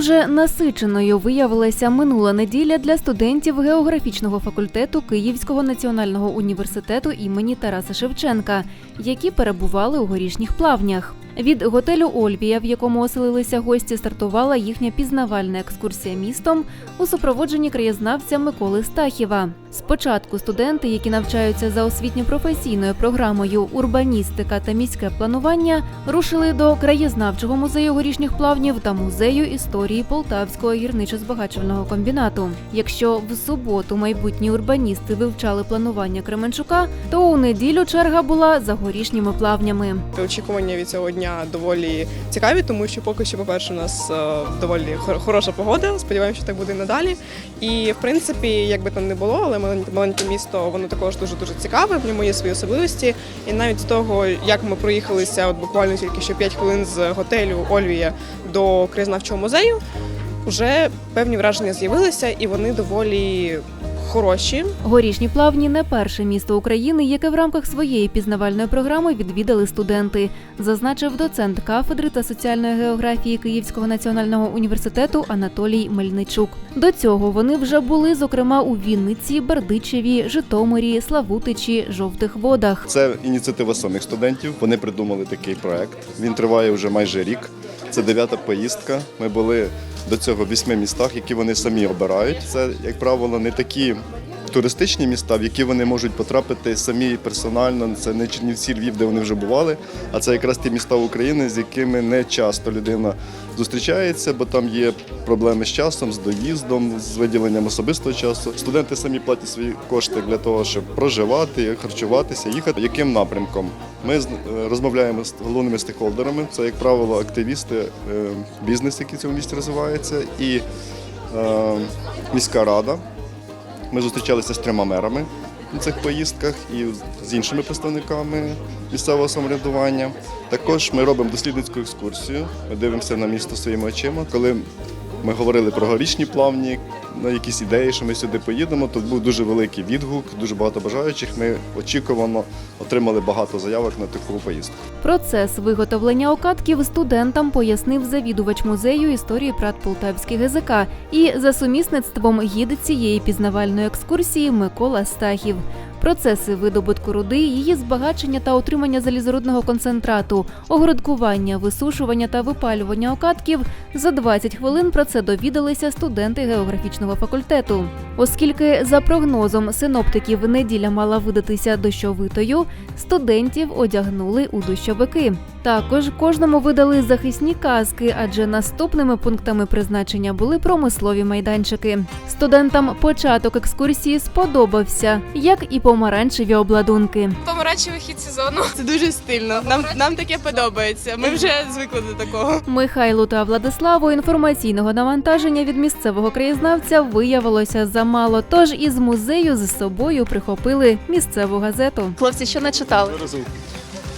Дуже насиченою виявилася минула неділя для студентів географічного факультету Київського національного університету імені Тараса Шевченка, які перебували у горішніх плавнях. Від готелю Ольвія, в якому оселилися гості, стартувала їхня пізнавальна екскурсія містом у супроводженні краєзнавця Миколи Стахіва. Спочатку студенти, які навчаються за освітньо-професійною програмою урбаністика та міське планування, рушили до краєзнавчого музею горішніх плавнів та музею історії Полтавського гірничо-збагачувального комбінату. Якщо в суботу майбутні урбаністи вивчали планування Кременчука, то у неділю черга була за горішніми плавнями. Очікування від цього дня доволі цікаві, тому що поки що, по-перше, у нас е, доволі хор- хороша погода. Сподіваємося, що так буде і надалі. І в принципі, як би там не було, але маленьке місто воно також дуже дуже цікаве. В ньому є свої особливості. І навіть з того, як ми проїхалися, от буквально тільки що 5 хвилин з готелю Ольвія до краєзнавчого музею, вже певні враження з'явилися, і вони доволі хороші. Горішні плавні не перше місто України, яке в рамках своєї пізнавальної програми відвідали студенти, зазначив доцент кафедри та соціальної географії Київського національного університету Анатолій Мельничук. До цього вони вже були, зокрема, у Вінниці, Бердичеві, Житомирі, Славутичі, Жовтих Водах. Це ініціатива самих студентів. Вони придумали такий проект. Він триває вже майже рік. Це дев'ята поїздка. Ми були до цього вісьми містах, які вони самі обирають. Це, як правило, не такі туристичні міста, в які вони можуть потрапити самі персонально. Це не Чернівці, Львів, де вони вже бували. А це якраз ті міста України, з якими не часто людина зустрічається, бо там є проблеми з часом, з доїздом, з виділенням особистого часу. Студенти самі платять свої кошти для того, щоб проживати, харчуватися, їхати. Яким напрямком? Ми е, розмовляємо з головними стейкхолдерами. Це, як правило, активісти, е, бізнес, який в цьому місті розвивається, і е, міська рада. Ми зустрічалися з трьома мерами на цих поїздках і з іншими представниками місцевого самоврядування. Також ми робимо дослідницьку екскурсію. Ми дивимося на місто своїми очима. Коли ми говорили про горічні плавні, на якісь ідеї, що ми сюди поїдемо, то був дуже великий відгук, дуже багато бажаючих. Ми очікувано отримали багато заявок на таку поїздку. Процес виготовлення окатків студентам пояснив завідувач музею історії прат Полтавських ГЗК і за сумісництвом гід цієї пізнавальної екскурсії Микола Стахів. Процеси видобутку руди, її збагачення та отримання залізорудного концентрату, огородкування, висушування та випалювання окатків за 20 хвилин про це довідалися студенти географічного факультету. Оскільки за прогнозом синоптиків неділя мала видатися дощовитою, студентів одягнули у дощовики. Також кожному видали захисні каски, адже наступними пунктами призначення були промислові майданчики. Студентам початок екскурсії сподобався, як і помаранчеві обладунки. Помаранчевий хід сезону. Це дуже стильно. Нам, нам таке подобається. Ми вже звикли до такого. Михайлу та Владиславу інформаційного навантаження від місцевого краєзнавця виявилося замало. Тож із музею з собою прихопили місцеву газету. Хлопці, що не читали?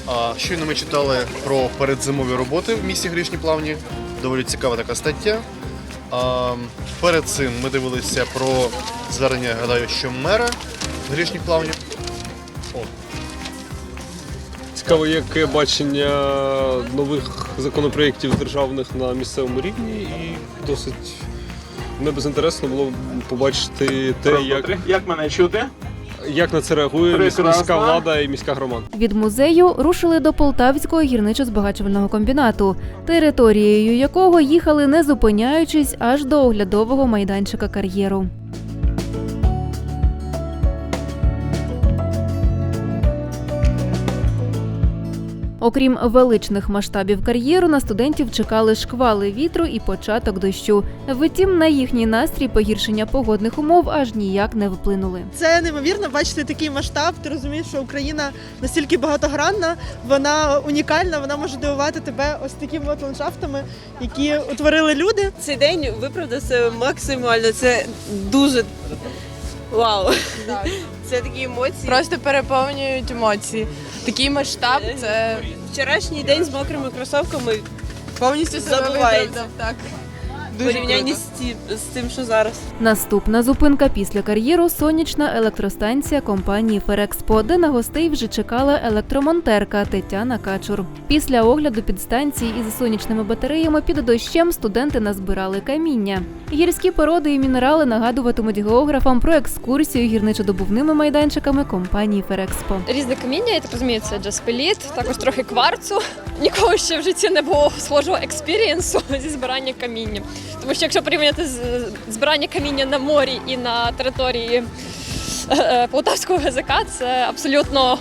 А, щойно ми читали про передзимові роботи в місті Грішні Плавні. Доволі цікава така стаття. А, перед цим ми дивилися про звернення, гадаю, що мера Грішніх Плавнів. Цікаво, яке бачення нових законопроєктів державних на місцевому рівні, і досить не безінтересно було побачити те, як, Як мене чути? як на це реагує міс- міська влада і міська громада. Від музею рушили до Полтавського гірничо-збагачувального комбінату, територією якого їхали не зупиняючись аж до оглядового майданчика кар'єру. Окрім величних масштабів кар'єру, на студентів чекали шквали вітру і початок дощу. Втім, на їхній настрій погіршення погодних умов аж ніяк не вплинули. Це неймовірно бачити такий масштаб. Ти розумієш, що Україна настільки багатогранна, вона унікальна, вона може дивувати тебе ось такими от ландшафтами, які утворили люди. Цей день виправдався максимально. Це дуже вау. Це такі емоції. Просто переповнюють емоції. Такий масштаб це Вчорашній день з мокрими кросовками повністю себе Забувається. виправдав. Так. В порівнянні з тим, з тим, що зараз. Наступна зупинка після кар'єру сонячна електростанція компанії Ферекспо, де на гостей вже чекала електромонтерка Тетяна Качур. Після огляду підстанції із сонячними батареями під дощем студенти назбирали каміння. Гірські породи і мінерали нагадуватимуть географам про екскурсію гірничодобувними майданчиками компанії Ферекспо. Різне каміння, я так розумію, це джаспеліт, також трохи кварцу. Ніколи ще в житті не було схожого експірієнсу зі збирання каміння. Тому що якщо порівняти збирання каміння на морі і на території е, е, Полтавського ГЗК, це абсолютно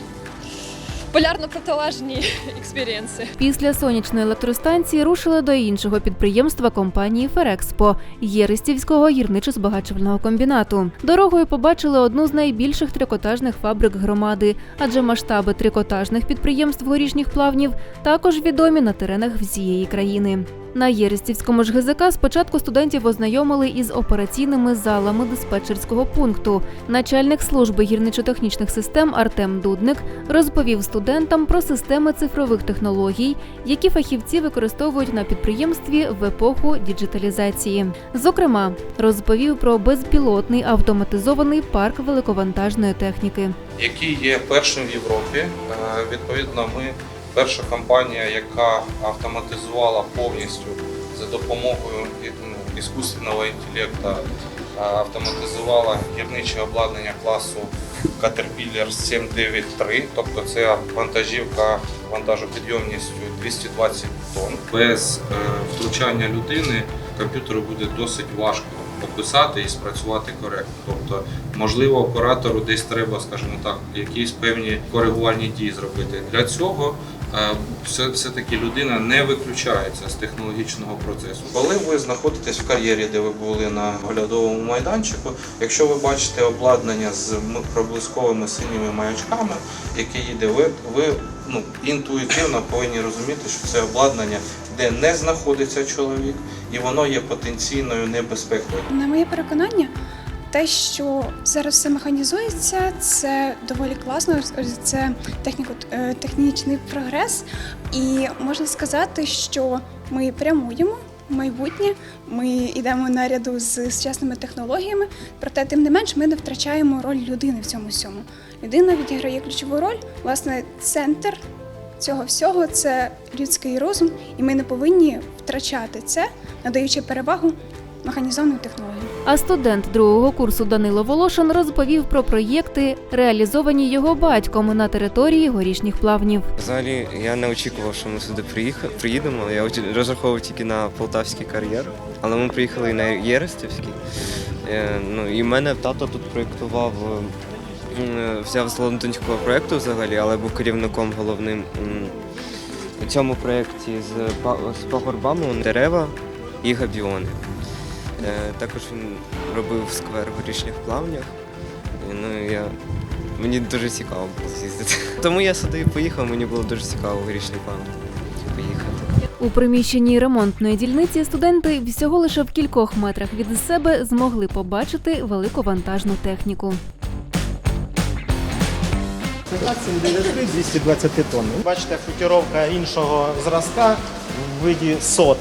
полярно протилежні експірієнси. Після сонячної електростанції рушили до іншого підприємства компанії Ферекспо Єристівського гірничо-збагачувального комбінату. Дорогою побачили одну з найбільших трикотажних фабрик громади, адже масштаби трикотажних підприємств горішніх плавнів також відомі на теренах всієї країни. На Єристівському ж ГЗК спочатку студентів ознайомили із операційними залами диспетчерського пункту. Начальник служби гірничо-технічних систем Артем Дудник розповів студентам про системи цифрових технологій, які фахівці використовують на підприємстві в епоху діджиталізації. Зокрема, розповів про безпілотний автоматизований парк великовантажної техніки. який є першим в Європі. Е, Відповідно, ми перша компанія, яка автоматизувала повністю за допомогою ну, іскусственного інтелекту, е, автоматизувала гірниче обладнання класу Caterpillar 793, тобто це вантажівка вантажопідйомністю 220 тонн. Без е, втручання людини комп'ютеру буде досить важко описати і спрацювати коректно. Тобто, можливо, оператору десь треба, скажімо так, якісь певні коригувальні дії зробити. Для цього е, все, все-таки людина не виключається з технологічного процесу. Коли ви знаходитесь в кар'єрі, де ви були на оглядовому майданчику, якщо ви бачите обладнання з проблисковими синіми маячками, яке їде, ви, ви ну, інтуїтивно повинні розуміти, що це обладнання, де не знаходиться чоловік, і воно є потенційною небезпекою. На моє переконання, те, що зараз все механізується, це доволі класно. Це техніко е, технічний прогрес, і можна сказати, що ми прямуємо. Майбутнє ми йдемо наряду з сучасними технологіями, проте тим не менш ми не втрачаємо роль людини в цьому всьому. Людина відіграє ключову роль. Власне, центр цього всього це людський розум, і ми не повинні втрачати це, надаючи перевагу механізованим технологіям. А студент другого курсу Данило Волошин розповів про проєкти, реалізовані його батьком на території горішніх плавнів. Взагалі я не очікував, що ми сюди приїдемо. Я розраховував тільки на полтавський кар'єр, але ми приїхали і на Єрестівський. Е, Ну, і мене тато тут проєктував, е, взяв з лондонського проєкту взагалі, але був керівником головним у цьому проєкті з пагорбами дерева і габіони. Е, Також він робив сквер в горішніх плавнях. Ну, я Мені дуже цікаво було з'їздити. Тому я сюди поїхав, мені було дуже цікаво в горішній план поїхати. У приміщенні ремонтної дільниці студенти всього лише в кількох метрах від себе змогли побачити великовантажну техніку. 220 тонн. Бачите, футіровка іншого зразка в виді сот.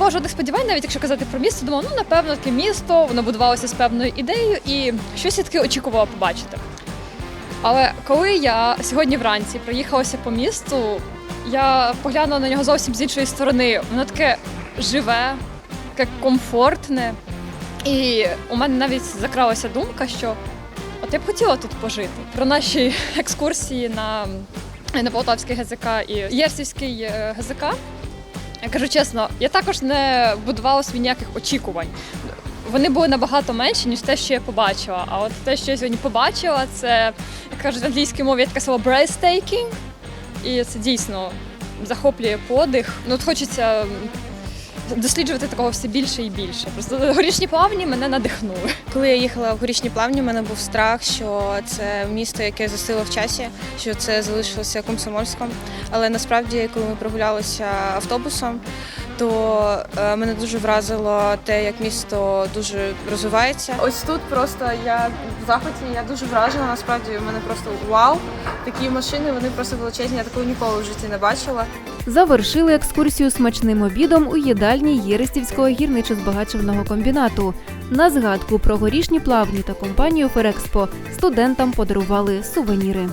Було жодних сподівань, навіть якщо казати про місто, думав, ну напевно таке місто, воно будувалося з певною ідеєю і щось я таки очікувала побачити. Але коли я сьогодні вранці проїхалася по місту, я поглянула на нього зовсім з іншої сторони. Воно таке живе, таке комфортне. І у мене навіть закралася думка, що от я б хотіла тут пожити. Про наші екскурсії на, на Полтавський ГЗК і Єрсівський е, ГЗК. Я кажу чесно, я також не будувала собі ніяких очікувань. Вони були набагато менші, ніж те, що я побачила. А от те, що я сьогодні побачила, це, як кажуть в англійській мові, є таке слово breathtaking. І це дійсно захоплює подих. Ну, от хочеться досліджувати такого все більше і більше. Просто горішні плавні мене надихнули. Коли я їхала в горішні плавні, у мене був страх, що це місто, яке застило в часі, що це залишилося комсомольськом. Але насправді, коли ми прогулялися автобусом, то е, мене дуже вразило те, як місто дуже розвивається. Ось тут просто я в захваті, я дуже вражена. Насправді у мене просто вау. Такі машини, вони просто величезні. Я такого ніколи в житті не бачила. Завершили екскурсію смачним обідом у їдальні Єрестівського гірничо-збагачувального комбінату. На згадку про горішні плавні та компанію Ферекспо студентам подарували сувеніри.